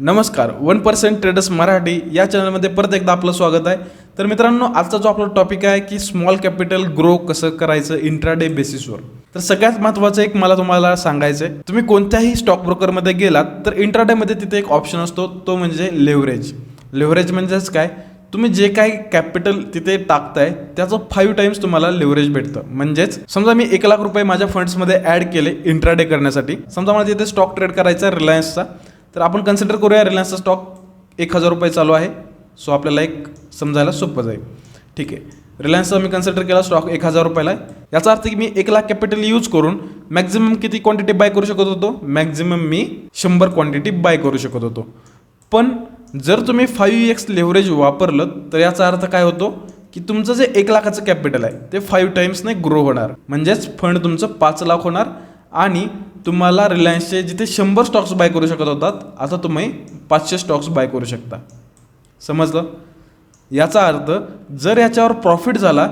नमस्कार one percent traders Marathi या चॅनलमध्ये परत एकदा आपलं स्वागत आहे. तर मित्रांनो आजचा जो आपला टॉपिक आहे की स्मॉल कॅपिटल ग्रो कसं करायचं इंट्राडे बेसिसवर तर सगळ्यात महत्त्वाचं एक मला तुम्हाला सांगायचं आहे तुम्ही कोणत्याही स्टॉक ब्रोकरमध्ये गेलात तर इंट्राडेमध्ये तिथे एक ऑप्शन असतो तो म्हणजे लेव्हरेज लेव्हरेज म्हणजेच काय? तुम्ही जे काही कॅपिटल तिथे टाकताय त्याचं फाईव्ह टाइम्स तुम्हाला लिव्हरेज भेटतं. म्हणजेच समजा मी एक लाख रुपये माझ्या फंड्समध्ये ॲड केले इंट्राडे करण्यासाठी समजा मला तिथे स्टॉक ट्रेड करायचा आहे रिलायन्सचा तर आपण कन्सिडर करूया रिलायन्सचा स्टॉक एक हजार रुपये चालू आहे. सो आपल्याला एक समजायला सोपं जाईल. ठीक आहे. रिलायन्सचा मी कन्सिडर केला स्टॉक एक हजार रुपयाला आहे. याचा अर्थ की मी एक लाख कॅपिटल यूज करून मॅक्झिमम किती क्वांटिटी बाय करू शकत होतो? मॅक्झिमम मी शंभर क्वांटिटी बाय करू शकत होतो. पण जर तुम्ही फाईव्ह एक्स लेव्हरेज वापरलं तर याचा अर्थ काय होतो? की तुमचं जे एक लाखाचं कॅपिटल आहे ते फाईव्ह टाईम्सने ग्रो होणार. म्हणजेच फंड तुमचं पाच लाख होणार आणि तुम्हाला रिलायन्सचे जिथे शंभर स्टॉक्स बाय करू शकत होतात आता तुम्ही पाचशे स्टॉक्स बाय करू शकता. समजलं? याचा अर्थ जर याच्यावर प्रॉफिट झाला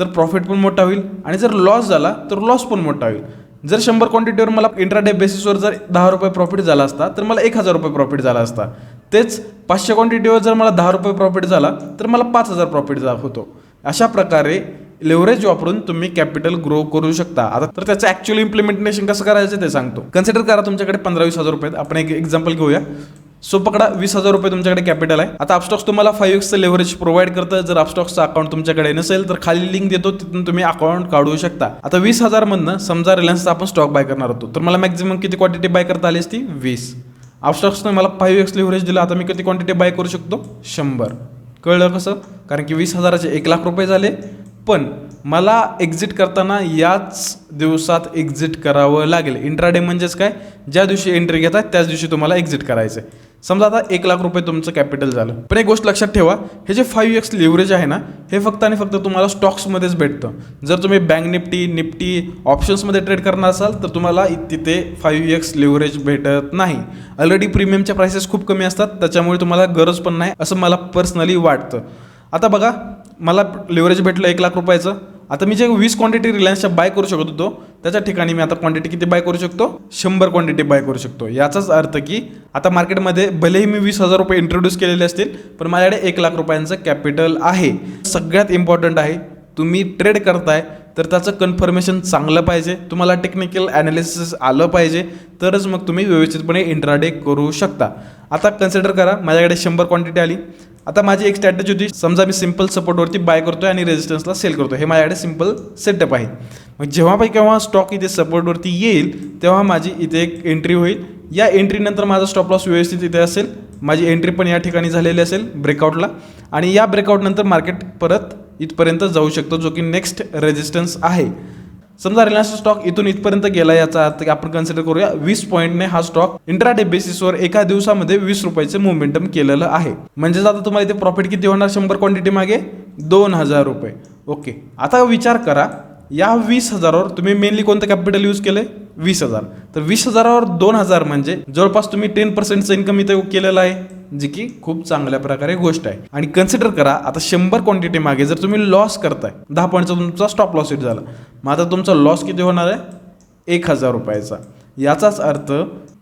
तर प्रॉफिट पण मोठा होईल आणि जर लॉस झाला तर लॉस पण मोठा होईल. जर शंभर क्वांटिटीवर मला इंट्राडे बेसिसवर जर दहा रुपये प्रॉफिट झाला असता तर मला एक हजार रुपये प्रॉफिट झाला असता. तेच पाचशे क्वांटिटीवर जर मला दहा रुपये प्रॉफिट झाला तर मला पाच हजार प्रॉफिट जा होतो. अशा प्रकारे लेव्हरेज वापरून तुम्ही कॅपिटल ग्रो करू शकता. आता तर त्याचं ॲक्च्युअली इम्प्लिमेंटेशन कसं करायचं ते सांगतो. कन्सिडर करा तुमच्याकडे पंधरा वीस हजार रुपये आहेत. आपण एक एक्झाम्पल घेऊया. सो पकडा वीस हजार रुपये तुमच्याकडे कॅपिटल आहे. आता अपस्टॉक्स तुम्हाला फाईव्ह एक्सचं लेव्हरेज प्रोव्हाइड करतं. जर अपस्टॉक्सचा अकाउंट तुमच्याकडे नसेल तर खाली लिंक देतो. तिथून तुम्ही अकाउंट काढू शकता. आता वीस हजारमधनं समजा रिलायन्सचा आपण स्टॉक बाय करणार होतो. तर मला मॅक्झिमम किती क्वांटिटी बाय करता आली असती? वीस. अपस्टॉक्सनं मला फाईव्ह एक्स लेव्हरेज दिलं. आता मी किती क्वांटिटी बाय करू शकतो? शंभर. कळलं कसं? कारण की वीस हजाराचे एक लाख रुपये झाले. पण मला एक्झिट करताना याच दिवसात एक्झिट करावं लागेल. इंट्राडे म्हणजेच काय? ज्या दिवशी एंट्री घेतात त्याच दिवशी तुम्हाला एक्झिट करायचं आहे. समजा आता एक लाख रुपये तुमचं कॅपिटल झालं. पण एक गोष्ट लक्षात ठेवा हे जे फाईव्ह एक्स लिव्हरेज आहे ना हे फक्त आणि फक्त तुम्हाला स्टॉक्समध्येच भेटतं. जर तुम्ही बँक निफ्टी निफ्टी ऑप्शन्समध्ये ट्रेड करणार असाल तर तुम्हाला तिथे फाईव्ह एक्स लिव्हरेज भेटत नाही. ऑलरेडी प्रीमियमच्या प्राइसेस खूप कमी असतात त्याच्यामुळे तुम्हाला गरज पण नाही असं मला पर्सनली वाटतं. आता बघा मला लिव्हरेज भेटलं एक लाख रुपयाचं. आता मी जे वीस क्वांटिटी रिलायन्सच्या बाय करू शकत होतो त्याच्या ठिकाणी मी आता क्वांटिटी किती बाय करू शकतो? शंभर क्वांटिटी बाय करू शकतो. याचाच अर्थ की आता मार्केटमध्ये भलेही मी वीस हजार रुपये इंट्रोड्यूस केलेले असतील पण माझ्याकडे एक लाख रुपयांचं कॅपिटल आहे. सगळ्यात इम्पॉर्टंट आहे तुम्ही ट्रेड करताय तर त्याचं कन्फर्मेशन चांगलं पाहिजे. तुम्हाला टेक्निकल ॲनालिसिस आलं पाहिजे. तरच मग तुम्ही व्यवस्थितपणे इंट्राडे करू शकता. आता कन्सिडर करा माझ्याकडे शंभर क्वांटिटी आली. आता माझी एक स्ट्रॅटेजी होती समजा मी सिंपल सपोर्टवरती बाय करतो आणि रेजिस्टन्सला सेल करतो हे माझ्याकडे सिंपल सेटअप आहे. मग जेव्हा पण केव्हा स्टॉक इथे सपोर्टवरती येईल तेव्हा माझी इथे एक एंट्री होईल. या एंट्रीनंतर माझा स्टॉप लॉस व्यवस्थित इथे असेल. माझी एंट्री पण या ठिकाणी झालेली असेल ब्रेकआउटला आणि या ब्रेकआउटनंतर मार्केट परत इथपर्यंत जाऊ शकतो जो की नेक्स्ट रेजिस्टन्स आहे. समजा रिलायन्सचा स्टॉक इथून इथपर्यंत गेला याचा अर्थ आपण कन्सिडर करूया वीस पॉईंटने हा स्टॉक इंट्राडे बेसिसवर एका दिवसामध्ये वीस रुपयाचे मोमेंटम केलेलं आहे. म्हणजेच आता तुम्हाला इथे प्रॉफिट किती होणार? शंभर क्वांटिटी मागे दोन हजार रुपये. ओके आता विचार करा या वीस हजारावर तुम्ही मेनली कोणतं कॅपिटल यूज केलंय? वीस हजार. तर वीस हजारावर दोन हजार म्हणजे जवळपास तुम्ही टेन पर्सेंटचं इन्कम इथे केलेलं आहे. जी की खूप चांगल्या प्रकारे गोष्ट आहे. आणि कन्सिडर करा आता शंभर क्वांटिटी मागे जर तुम्ही लॉस करताय दहा पॉईंटचा तुमचा स्टॉप लॉस हिट झाला. मग आता तुमचा लॉस किती होणार आहे? एक हजार रुपयाचा. याचाच अर्थ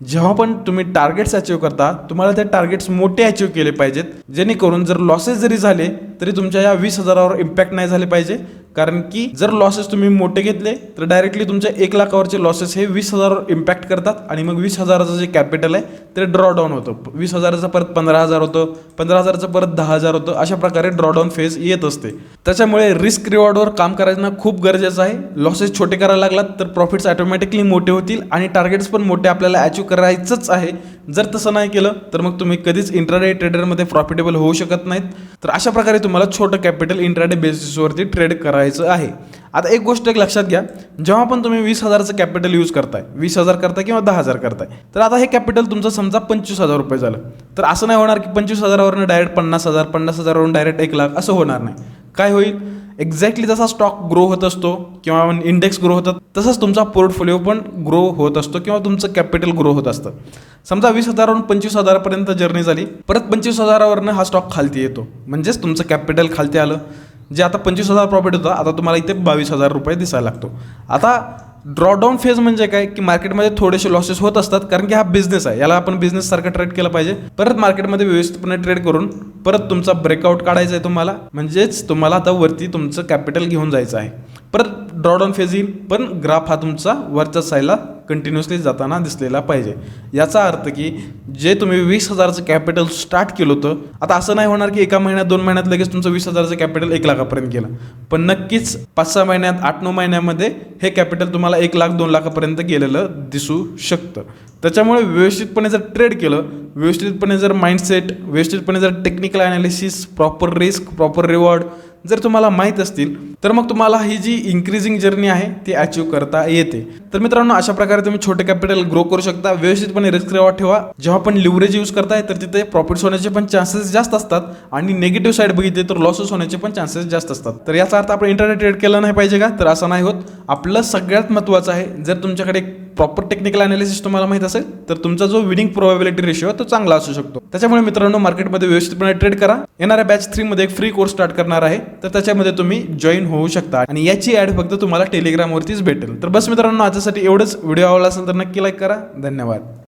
जेव्हा पण तुम्ही टार्गेट्स अचीव करता तुम्हाला ते टार्गेट्स मोठे अचीव केले पाहिजेत. जेणेकरून जर लॉसेस जरी झाले तरी तुमच्या या वीस हजारावर इम्पॅक्ट नाही झाले पाहिजे. कारण की जर लॉसेस तुम्ही मोठे घेतले तर डायरेक्टली तुमच्या एक लाखावरचे लॉसेस हे वीस हजारावर इम्पॅक्ट करतात आणि मग वीस हजाराचं जे कॅपिटल आहे ते ड्रॉडाऊन होतं. वीस हजाराचं परत पंधरा हजार होतं पंधरा हजाराचं परत दहा हजार होतं अशा प्रकारे ड्रॉडाऊन फेज येत असते. त्याच्यामुळे रिस्क रिवॉर्डवर काम करायचं खूप गरजेचं आहे. लॉसेस छोटे करायला लागलात तर प्रॉफिट्स ऑटोमॅटिकली मोठे होतील आणि टार्गेट्स पण मोठे आपल्याला अचीव करायचंच आहे. जर तसं नाही केलं तर मग तुम्ही कधीच इंट्राडे ट्रेडरमध्ये प्रॉफिटेबल होऊ शकत नाहीत. तर अशा प्रकारे तुम्हाला छोटं कॅपिटल इंट्राडे बेसिसवरती ट्रेड करायचं आहे. आता एक गोष्ट एक लक्षात घ्या. जेव्हा पण तुम्ही वीस हजाराचं कॅपिटल यूज करताय वीस हजार करताय किंवा दहा हजार करताय तर आता हे कॅपिटल तुमचं समजा पंचवीस हजार रुपये झालं. तर असं नाही होणार की पंचवीस हजारावरनं डायरेक्ट पन्नास हजार पन्नास हजारावरून डायरेक्ट एक लाख असं होणार नाही. काय होईल? एक्झॅक्टली जसा स्टॉक ग्रो होत असतो किंवा इंडेक्स ग्रो होतात तसंच तुमचा पोर्टफोलिओ पण ग्रो होत असतो किंवा तुमचं कॅपिटल ग्रो होत असतं. समजा वीस हजारावरून पंचवीस हजारापर्यंत जर्नी झाली परत पंचवीस हजारावरनं हा स्टॉक खालती येतो. म्हणजेच तुमचं कॅपिटल खालती आलं. जे आता पंचवीस हजार प्रॉफिट होतं आता तुम्हाला इथे बावीस हजार रुपये दिसायला लागतो. आता ड्रॉडाऊन फेज म्हणजे काय? की मार्केटमध्ये थोडेसे लॉसेस होत असतात कारण की हा बिझनेस आहे. याला आपण बिझनेस सारखा ट्रेड केलं पाहिजे. परत मार्केटमध्ये व्यवस्थितपणे ट्रेड करून परत तुमचा ब्रेकआउट काढायचा आहे तुम्हाला. म्हणजेच तुम्हाला आता वरती तुमचं कॅपिटल घेऊन जायचं आहे. परत ड्रॉडाऊन फेज येईल पण ग्राफ हा तुमचा वरच्या साईडला कंटिन्युअसली जाताना दिसलेला पाहिजे. याचा अर्थ की जे तुम्ही वीस हजारचं कॅपिटल स्टार्ट केलं होतं आता असं नाही होणार की एका महिन्यात दोन महिन्यात लगेच तुमचं वीस हजारचं कॅपिटल एक लाखापर्यंत गेलं. पण नक्कीच पाच सहा महिन्यात आठ नऊ महिन्यामध्ये हे कॅपिटल तुम्हाला एक लाख दोन लाखापर्यंत गेलेलं दिसू शकतं. त्याच्यामुळे व्यवस्थितपणे जर ट्रेड केलं व्यवस्थितपणे जर माइंडसेट व्यवस्थितपणे जर technical analysis proper risk proper reward जर तुम्हाला माहीत असतील तर मग तुम्हाला ही जी इन्क्रीजिंग जर्नी आहे ती अचीव करता येते. तर मित्रांनो अशा प्रकारे तुम्ही छोटे कॅपिटल ग्रो करू शकता. व्यवस्थितपणे रिस्क रेवा ठेवा. जेव्हा पण लिव्हरेज यूज करताय तर तिथे प्रॉफिट्स होण्याचे पण चान्सेस जास्त असतात आणि निगेटिव्ह साईड बघितले तर लॉसेस होण्याचे पण चान्सेस जास्त असतात. तर याचा अर्थ आपण इंटरनेट ट्रेड केलं नाही पाहिजे का? तर असं नाही होत. आपलं सगळ्यात महत्त्वाचं आहे जर तुमच्याकडे प्रॉपर टेक्निकल अनालिसिस तुम्हाला माहीत असेल तर तुमचा जो विनिंग प्रोबॅबिलिटी रेशिओ तो चांगला असू शकतो. त्याच्यामुळे मित्रांनो मार्केटमध्ये व्यवस्थितपणे ट्रेड करा. येणाऱ्या बॅच थ्री मध्ये एक फ्री कोर्स स्टार्ट करणार आहे. तर त्याच्यामध्ये तुम्ही जॉईन होऊ शकता. आणि याची ऍड फक्त तुम्हाला टेलिग्रामवरतीच भेटेल. तर बस मित्रांनो आजसाठी एवढंच. व्हिडिओ आवडला असेल तर नक्की लाईक करा. धन्यवाद.